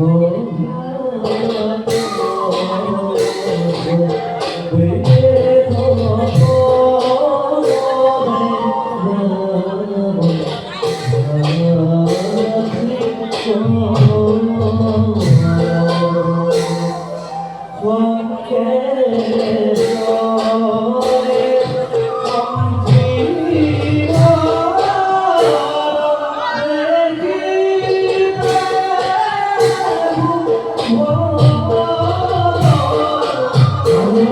Senhor.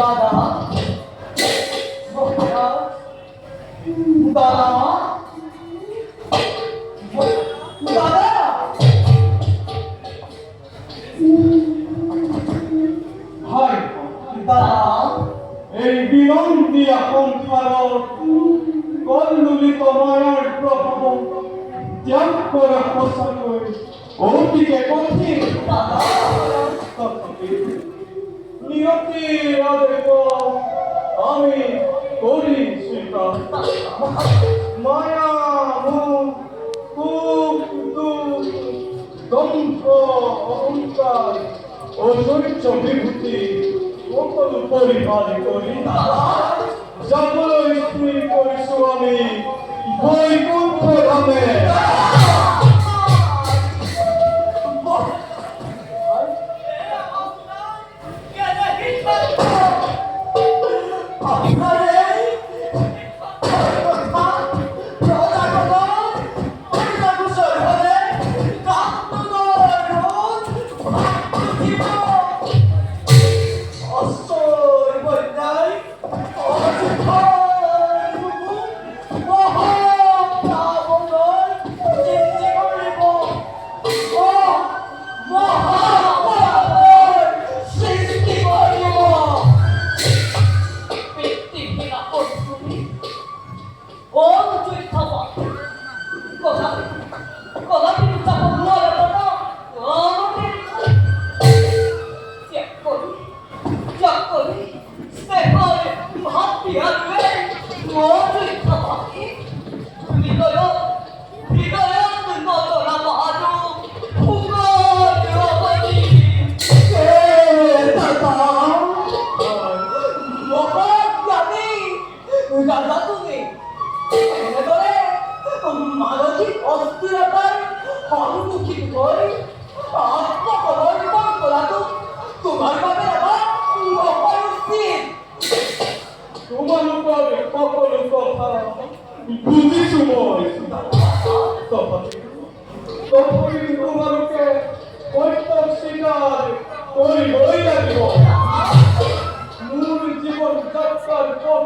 ভাই দাদা এই বিনন্তি আকাঙ্ক্ষার কল্লুলিত মায়ার প্রভাব ত্যাগ করে পোষানো অতিকে কঠিন নিয়তির আদেশ আমি করি স্বীকার মায়া দম্ভ অহংকার ঐশ্বর্য বিভূতি সকল পরিহার করি সকল স্ত্রী করিছু আমি বৈকুণ্ঠ ধামে মানসিক অস্থিৰতাৰ সন্মুখীন হৈ আত্মসমৰ্পণ কৰাটো তোমাৰ বাবে এটা নকৰ উচিত তোমালোকৰ সকলো কথা বুজিছো মই তথাপি তথাপি তোমালোকে সত্য স্বীকাৰ কৰিবই লাগিব। মোৰ জীৱন যাত্ৰাৰ পথ